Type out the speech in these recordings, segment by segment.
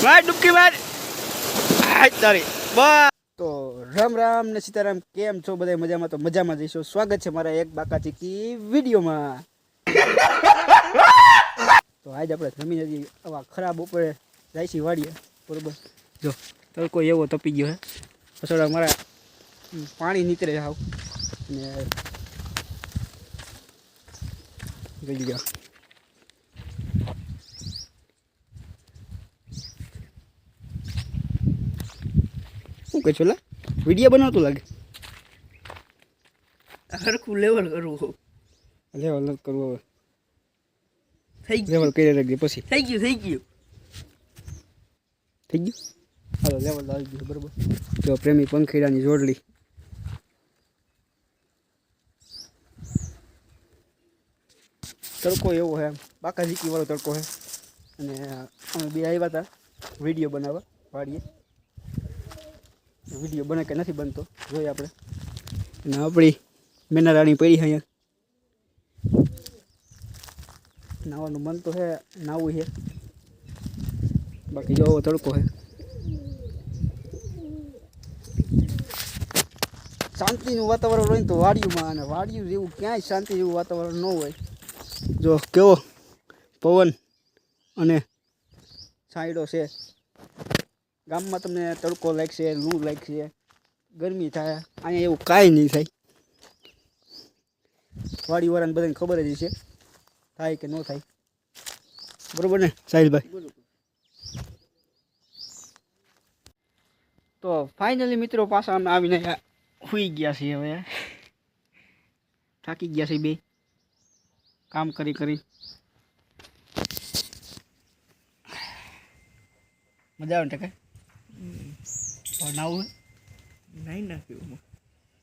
માર ડૂબકી માર. તારી. બસ. તો રામ રામ ને સીતારામ, કેમ છો બધા મજામાં તો મજામાં જઈશું સ્વાગત છે મારા એક બાકા ચીકી વિડીયોમાં. તો આજ આપણે જમીન હજી આવા ખરાબ ઉપર જાય છે વાડીએ. બરોબર. જો, તડકો એવો તપી ગયો હે. પછી મારા પાણી નીકળે આવ ને જોઈ ગયા. શું કહે છો લા વીડિયો બનાવતું લાગે. હરખું લેવલ કરવું લેવલ કરવું હવે. થઈ ગયું. લેવલ કરી રાખજે પછી. થઈ ગયું થઈ ગયું. થઈ ગયું? હાલો લેવલ આવી ગયું બરોબર. જો પ્રેમી પંખીડાની જોડલી. તડકો એવો છે બાકા ઝીકી વાળો તડકો છે અને અમે બે આવ્યા હતા વીડિયો બનાવવા વાડીએ. વીડિયો બને કે નથી બનતો. જોઈએ આપણે. અને આપણી મેના રાણી પડી અહીંયા. નાવાનું મન તો છે, નાવું છે. બાકી જો તડકો છે. શાંતિનું વાતાવરણ હોય ને તો વાડિયુંમાં અને વાડિયું જેવું ક્યાંય શાંતિ જેવું વાતાવરણ ન હોય. જો કેવો પવન અને છાંયડો છે. ગામમાં તમને તડકો લાગશે લૂ લાગશે, ગરમી થાય, અહીંયા એવું કાંઈ નહીં થાય. વાડીવાળાને બધાને ખબર જ છે થાય કે ન થાય. બરાબર ને, સાહિલભાઈ? તો ફાઇનલી મિત્રો પાછા અમે આવીને સુઈ ગયા છીએ હવે. થાકી ગયા છે બે. કામ કરી કરી. મજા આવે ટકે નાવું? નાખ્યું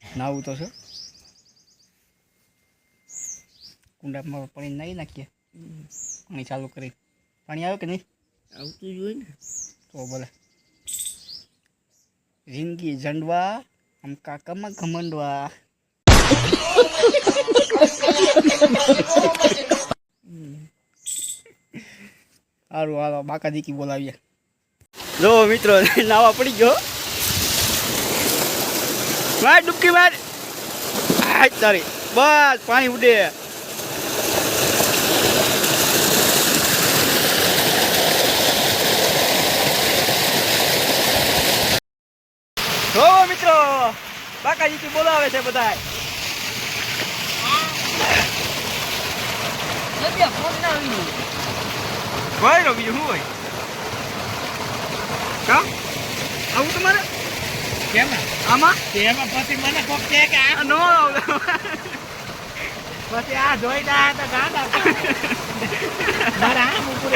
નાવું તો છે કુંડામાં પાણી નાઈ નાખીએ પાણી ચાલુ કરી પાણી આવે કે નહીં આવતું જોઈએ હોય ને તો બોલે જિંદગી જંડવા આમ કાકામાં ઘમંડવા સારું હાલો બાકા દીકી બોલાવીએ જો મિત્રો નાવા પડી ગયો માર ડૂબકી માર. આજ તારી. બસ, પાણી ઉડે. જો મિત્રો બાકાજી બોલાવે છે બધા ભાઈ ના આવ્યું રો બીજું શું હોય? કા? આવું તમારે? કેમ? આમાં? તેમાં પછી મને કોક કે આ નો પછી આ જોઈ દા તો ગાંડા મારા આમ ઉપર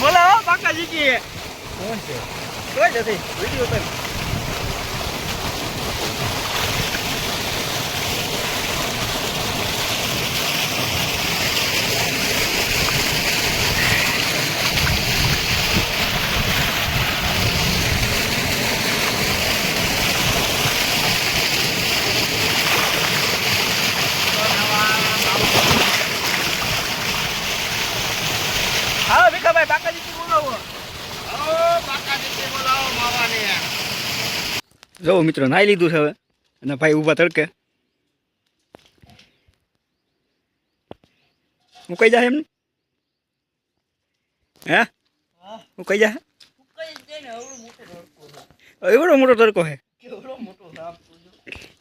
બોલો બાકાજી કી. કોણ છે? કોઈ નથી વીડિયો ઉતાર. હા ભીખાભાઈ બાકાજી બાકાજીથી બોલાવો? જો મિત્રો નાઈ લીધું છે હવે. અને ભાઈ ઊભા તડકે. હું કઈ જાય એમ હે? હું કઈ જાય એવડો મોટો તડકો હે. કેવડો મોટો સાપ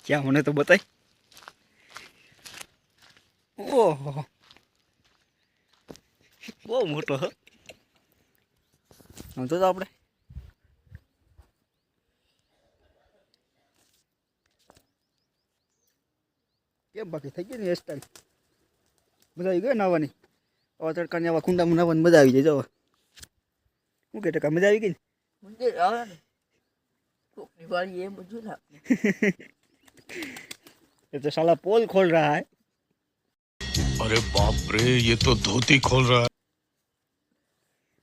ક્યાં મને તો બતાય. ઓહો. બહુ મોટો હે આમ તો આપણે કેમ બાકી થઈ ગઈ ને હેરસ્ટાઈલ મજા આવી ગઈ ને નાવાની આવા તડકાની આવા કુંડામાં નાવાની મજા આવી જાય જો શું કે ટકા મજા આવી ગઈ ને મંદિર આવે ને કોકની વાળી એ બધું ના ये तो साला पोल खोल रहा है अरे बाप रे ये तो धोती खोल रहा है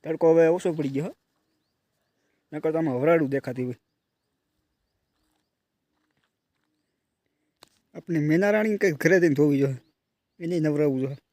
તડકો હવે ઓછો પડી ગયો. નકર તો આમાં હવરાડું દેખાતી હોય. આપણે મેનારાણી કંઈક ઘરે જઈને ધોવી જોઈએ. એને નવરાવવું જોઈએ.